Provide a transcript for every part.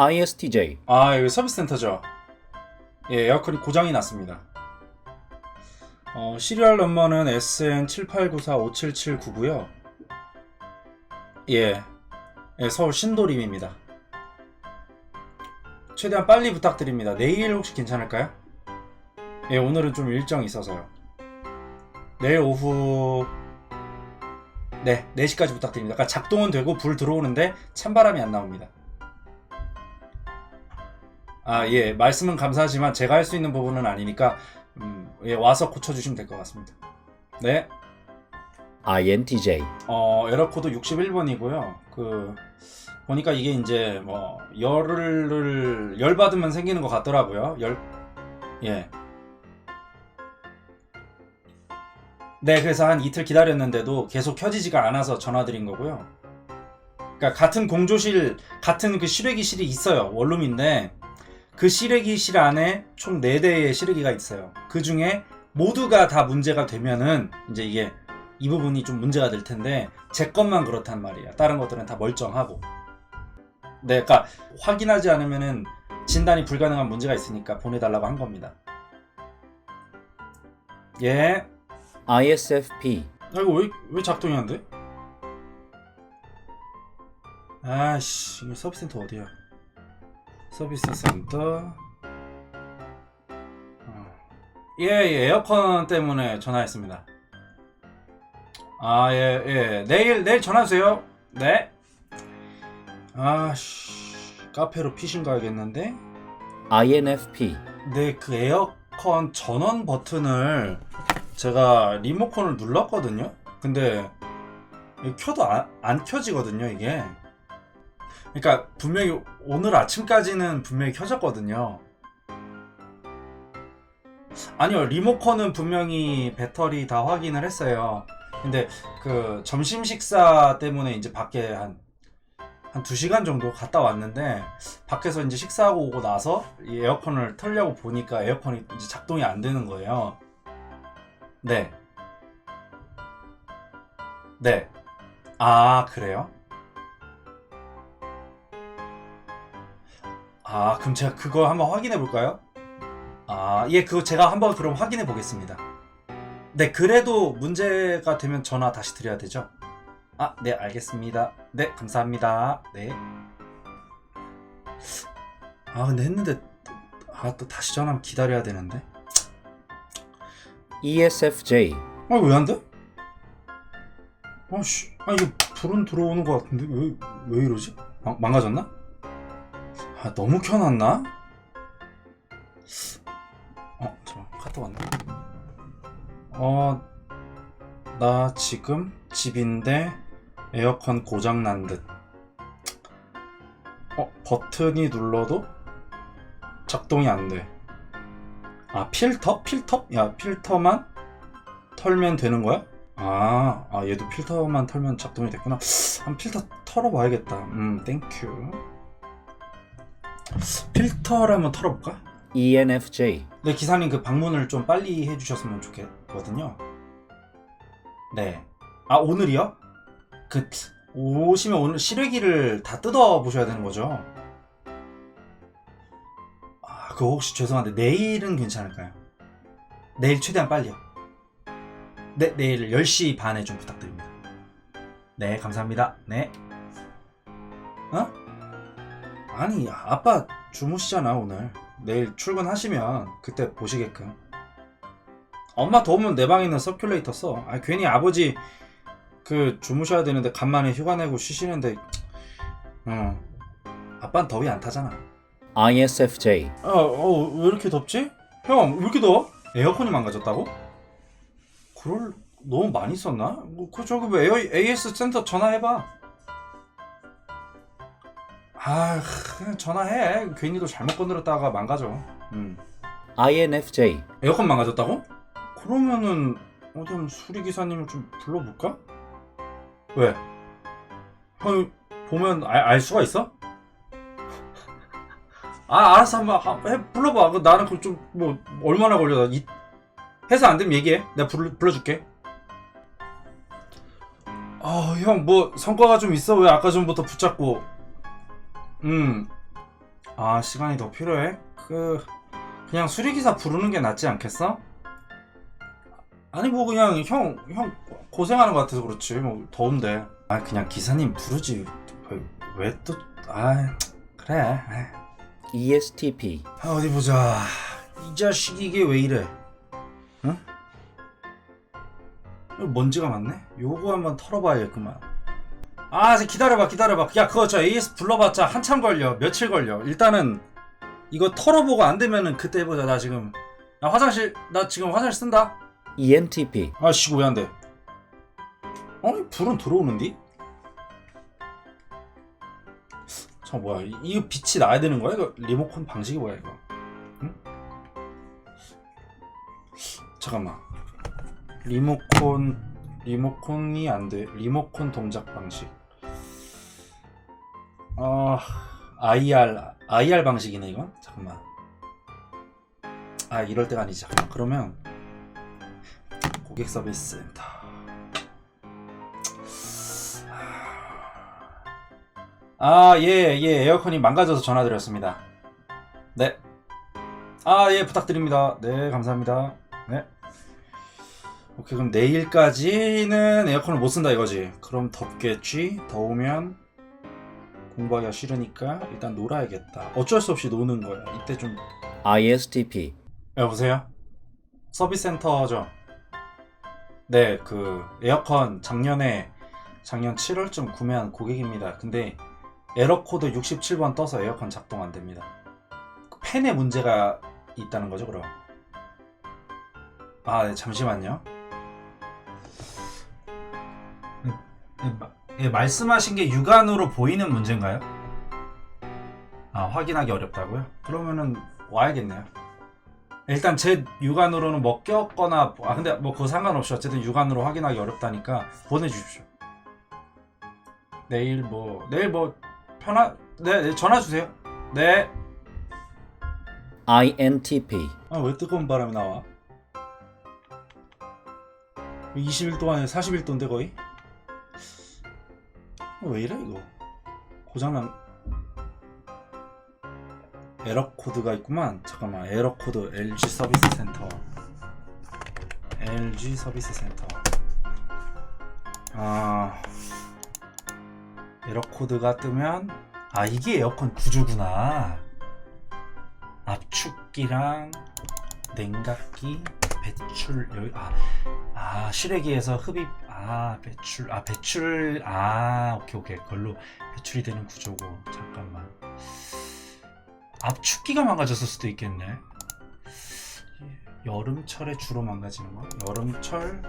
ISTJ, 아, 여기 서비스 센터죠. 예, 에어컨이 고장이 났습니다. 어, 시리얼 넘버는 SN78945779고요. 예, 예, 서울 신도림입니다. 최대한 빨리 부탁드립니다. 내일 혹시 괜찮을까요? 예, 오늘은 좀 일정이 있어서요. 내일 오후 네, 4시까지 부탁드립니다. 그러니까 작동은 되고 불 들어오는데 찬바람이 안 나옵니다. 아, 예. 말씀은 감사하지만 제가 할 수 있는 부분은 아니니까 음, 예, 와서 고쳐 주시면 될 것 같습니다. 네. INTJ, 어, 에러 코드 61번이고요. 그 보니까 이게 이제 뭐 열을 열 받으면 생기는 것 같더라고요. 열 예. 네, 그래서 한 이틀 기다렸는데도 계속 켜지지가 않아서 전화드린 거고요. 그러니까 같은 공조실, 같은 그 실외기실이 있어요. 원룸인데 그 실외기실 안에 총 4대의 실외기가 있어요. 그 중에 모두가 다 문제가 되면은 이제 이게 이 부분이 좀 문제가 될 텐데 제 것만 그렇단 말이야. 다른 것들은 다 멀쩡하고. 네, 그러니까 확인하지 않으면은 진단이 불가능한 문제가 있으니까 보내달라고 한 겁니다. 예. ISFP, 아 이거 왜, 왜 작동이 안 돼? 아씨 이거 서비스 센터 어디야? 서비스 센터 어. 예, 예 에어컨 때문에 전화했습니다 아 예예 예. 내일 내일 전화 주세요 네 아씨 카페로 피신 가야겠는데 INFP, 네, 그 에어컨 전원 버튼을 제가 리모컨을 눌렀거든요. 근데 켜도 안, 안 켜지거든요, 이게. 그러니까 분명히 오늘 아침까지는 분명히 켜졌거든요. 아니요, 리모컨은 분명히 배터리 다 확인을 했어요. 근데 그 점심 식사 때문에 이제 밖에 한, 한 2시간 정도 갔다 왔는데 밖에서 이제 식사하고 오고 나서 이 에어컨을 틀려고 보니까 에어컨이 이제 작동이 안 되는 거예요. 네. 네. 아, 그래요? 아, 그럼 제가 그거 한번 확인해 볼까요? 아, 예, 그거 제가 한번 그럼 확인해 보겠습니다. 네, 그래도 문제가 되면 전화 다시 드려야 되죠? 아, 네, 알겠습니다. 네, 감사합니다. 네. 아, 근데 했는데, 아, 또 다시 전화하면 기다려야 되는데. ESFJ, 아, 왜 안 돼? 아씨, 아, 이거 불은 들어오는 것 같은데, 왜, 왜 이러지? 망, 망가졌나? 아, 너무 켜놨나? 어, 잠깐, 카톡 왔네. 어, 나 지금 집인데 에어컨 고장난 듯. 어, 버튼이 눌러도 작동이 안 돼. 아, 필터? 필터? 야, 필터만 털면 되는 거야? 아, 아 얘도 필터만 털면 작동이 됐구나. 한 필터 털어봐야겠다. 음, 땡큐. 필터를 한번 털어볼까? ENFJ, 네, 기사님 그 방문을 좀 빨리 해주셨으면 좋겠거든요. 네. 아, 오늘이요? 그, 오시면 오늘 실외기를 다 뜯어 보셔야 되는 거죠? 아, 그거 혹시 죄송한데 내일은 괜찮을까요? 내일 최대한 빨리요. 네, 내일 10시 반에 좀 부탁드립니다. 네, 감사합니다. 네. 어? 아니, 아빠 주무시잖아, 오늘. 내일 출근하시면 그때 보시게끔. 엄마 더우면 내 방에 있는 서큘레이터 써. 아, 괜히 아버지 그 주무셔야 되는데 간만에 휴가 내고 쉬시는데, 어. 아빠는 더위 안 타잖아. ISFJ, 어, 어, 왜 이렇게 덥지? 형, 왜 이렇게 더워? 에어컨이 망가졌다고? 그럴, 너무 많이 썼나? 뭐, 그, 저기, 왜 에어, AS 센터 전화해봐. 아, 그냥 전화해. 괜히 또 잘못 건드렸다가 망가져. 음. INFJ, 에어컨 망가졌다고? 그러면은, 어디 한번 수리기사님을 좀 불러볼까? 왜? 형, 보면 알, 알 수가 있어? 아, 알았어. 한번 하- 해, 불러봐. 그 나는 그 좀, 뭐, 얼마나 걸려. 이, 해서 안 되면 얘기해. 내가 불, 불러줄게. 아, 형, 뭐, 성과가 좀 있어? 왜 아까 전부터 붙잡고. 음. 아 시간이 더 필요해? 그 그냥 수리기사 부르는 게 낫지 않겠어? 아니 뭐 그냥 형 형 고생하는 것 같아서 그렇지. 뭐 더운데. 아 그냥 기사님 부르지. 왜 또 아 그래. 아, ESTP, 아, 어디 보자. 이 자식이 이게 왜 이래? 응? 먼지가 많네? 요거 한번 털어봐야겠구만 아 이제 기다려봐 기다려봐 야 그거 저 AS 불러봤자 한참 걸려 며칠 걸려 일단은 이거 털어보고 안 되면은 그때 해보자 나 지금 나 화장실 나 지금 화장실 쓴다 ENTP, 아씨 왜안 돼? 아니 불은 들어오는디? 저 뭐야 이- 이거 빛이 나야 되는 거야? 이거 리모컨 방식이 뭐야 이거? 응? 잠깐만 리모컨 리모컨이 안 돼. 리모컨 동작 방식. 어 IR IR 방식이네 이건. 잠깐만. 아 이럴 때가 아니지. 잠깐만. 그러면 고객 서비스 센터. 아, 예, 예, 에어컨이 망가져서 전화드렸습니다. 네. 아, 예, 부탁드립니다. 네, 감사합니다. 네. 오케이, 그럼 내일까지는 에어컨을 못 쓴다 이거지. 그럼 덥겠지? 더우면 공부하기가 싫으니까 일단 놀아야겠다. 어쩔 수 없이 노는 거야. 이때 좀 ISTP, 여보세요? 서비스 센터죠? 네, 그 에어컨 작년에 작년 7월쯤 구매한 고객입니다. 근데 에러 코드 67번 떠서 에어컨 작동 안 됩니다. 그 팬에 문제가 있다는 거죠, 그럼? 아, 네, 잠시만요. 네, 마- 예, 말씀하신 게 육안으로 보이는 문제인가요? 아, 확인하기 어렵다고요? 그러면은 와야겠네요. 일단 제 육안으로는 뭐 꼈거나 아 근데 뭐 그거 상관없이 어쨌든 육안으로 확인하기 어렵다니까 보내주십시오. 내일 뭐 내일 뭐 편하 네, 네 전화 주세요. 네. INTP, 아 왜 뜨거운 바람이 나와? 20일 동안에 41도인데 거의? 어, 왜 이래 이거? 고장난 에러 코드가 있구만. 잠깐만 에러 코드 LG 서비스 센터. LG 서비스 센터. 아 에러 코드가 뜨면 아 이게 에어컨 구조구나. 압축기랑 냉각기, 배출 여기 아, 아 실외기에서 흡입 아 배출 아 배출 아 오케이 오케이. 그걸로 배출이 되는 구조고. 잠깐만. 압축기가 망가졌을 수도 있겠네. 여름철에 주로 망가지는 거? 여름철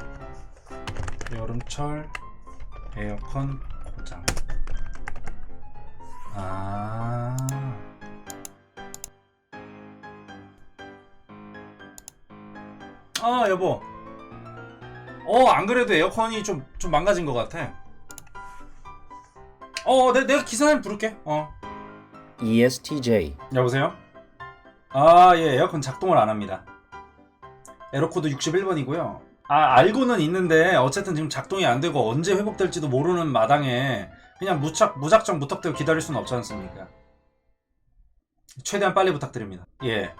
여름철 에어컨 고장. 아. 아 여보 어 안 그래도 에어컨이 좀 좀 망가진 것 같아. 어 내, 내가 기사님 부를게. 어. ESTJ, 여보세요? 아 예 에어컨 작동을 안 합니다. 에러코드 61번이고요. 아 알고는 있는데 어쨌든 지금 작동이 안 되고 언제 회복될지도 모르는 마당에 그냥 무작 무작정 무턱대고 기다릴 수는 없지 않습니까? 최대한 빨리 부탁드립니다. 예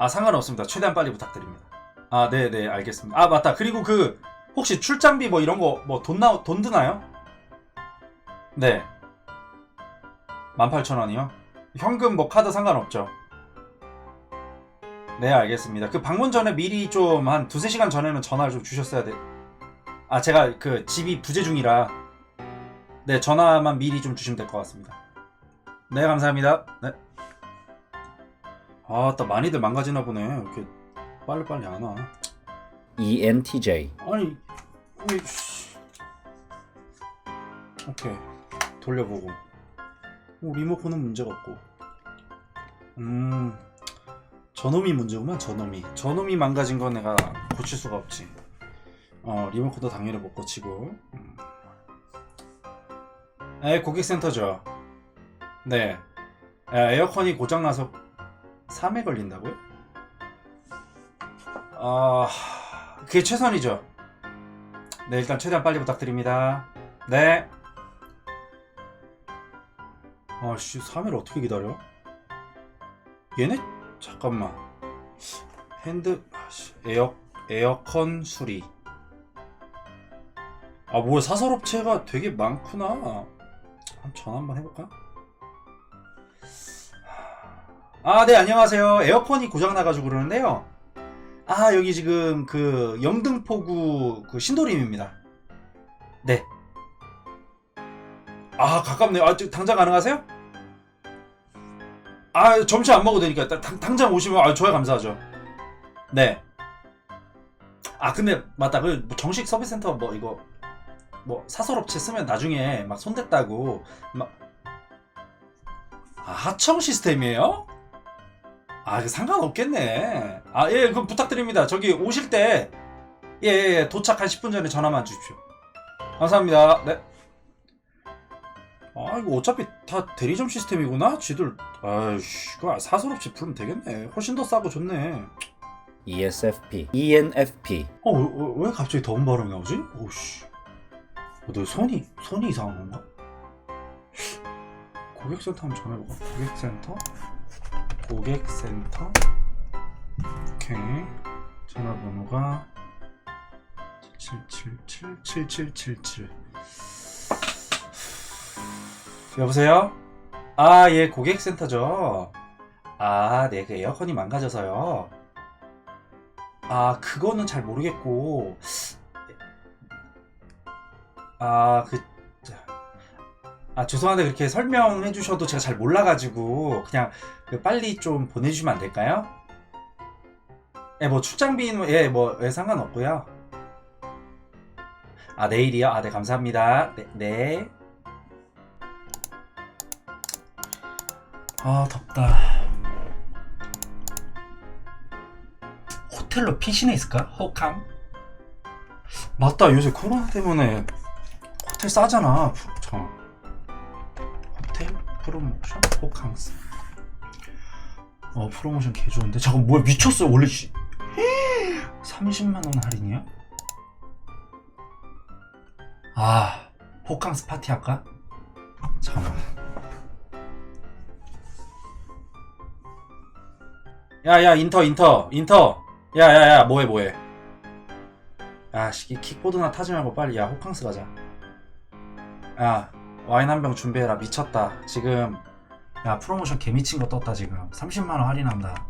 아 상관없습니다. 최대한 빨리 부탁드립니다 아, 네, 네, 알겠습니다. 아, 맞다. 그리고 그 혹시 출장비 뭐 이런 거 뭐 돈 나, 돈 드나요? 네. 18,000원이요? 현금 뭐 카드 상관없죠? 네, 알겠습니다. 그 방문 전에 미리 좀 한 두세 시간 전에는 전화를 좀 주셨어야 돼. 아, 제가 그 집이 부재 중이라 네, 전화만 미리 좀 주시면 될 것 같습니다. 네, 감사합니다. 네. 아, 또 많이들 망가지나 보네. 이렇게 빨리빨리 안 와. ENTJ, 아니, 왜, 씨. 오케이. 돌려보고. 오, 리모컨은 문제가 없고. 음, 저놈이 문제구만, 저놈이. 저놈이 망가진 건 내가 고칠 수가 없지. 어, 리모컨도 당연히 못 고치고. 음. 에, 고객센터죠. 네. 에, 에어컨이 고장나서 3회 걸린다고요? 아, 그게 최선이죠. 네, 일단 최대한 빨리 부탁드립니다. 네. 아, 씨, 3일 어떻게 기다려? 얘네 잠깐만 핸드 아씨, 에어 에어컨 수리 아 뭐야 사설 업체가 되게 많구나 한 전화 한번 해 볼까? 아 네 안녕하세요 에어컨이 고장 나가지고 그러는데요 아 여기 지금 그 영등포구 그 신도림입니다 네 아 가깝네요 아 저, 당장 가능하세요? 아 점심 안 먹어도 되니까 당, 당장 오시면 아 저야 감사하죠 네. 아 근데 맞다 그 정식 서비스 센터 뭐 이거 뭐 사설업체 쓰면 나중에 막 손댔다고 막 아, 하청 시스템이에요? 아, 그 상관없겠네. 아, 예, 그럼 부탁드립니다. 저기 오실 때, 예, 예, 예, 도착 한 10분 전에 전화만 주십시오. 감사합니다. 네. 아, 이거 어차피 다 대리점 시스템이구나? 지들, 아이씨, 그거 사설업체 부르면 되겠네. 훨씬 더 싸고 좋네. ESFP, ENFP, 어, 왜, 왜- 왜 갑자기 더운 발음이 나오지? 오씨. 어, 내 손이, 손이 이상한 건가? 고객센터 한번 전화해볼까? 고객센터? 고객센터? 오케이. 전화번호가 77777777. 여보세요? 아, 예, 고객센터죠. 아, 네, 그 에어컨이 망가져서요. 아, 그거는 잘 모르겠고. 아, 그, 아, 죄송한데 그렇게 설명해 주셔도 제가 잘 몰라가지고, 그냥 그 빨리 좀 보내주시면 안 될까요? 예, 뭐 출장비는, 예, 뭐, 예, 상관없고요. 아, 내일이요? 아, 네, 감사합니다. 네, 네. 아, 덥다. 호텔로 피신해 있을까? 호캉? 맞다 요새 코로나 때문에 호텔 싸잖아 호텔 프로모션? 호캉스. 어 프로모션 개 좋은데? 잠깐 뭐야 미쳤어 원래 씨. 30만원 할인이야? 아 호캉스 파티 할까? 잠깐만. 야야 인터 인터 인터. 야야야 뭐해 뭐해? 야 씨, 킥보드나 타지 말고 빨리 야 호캉스 가자. 야 와인 한 병 준비해라. 미쳤다. 지금 야 프로모션 개미친 거 떴다 지금. 30만원 할인한다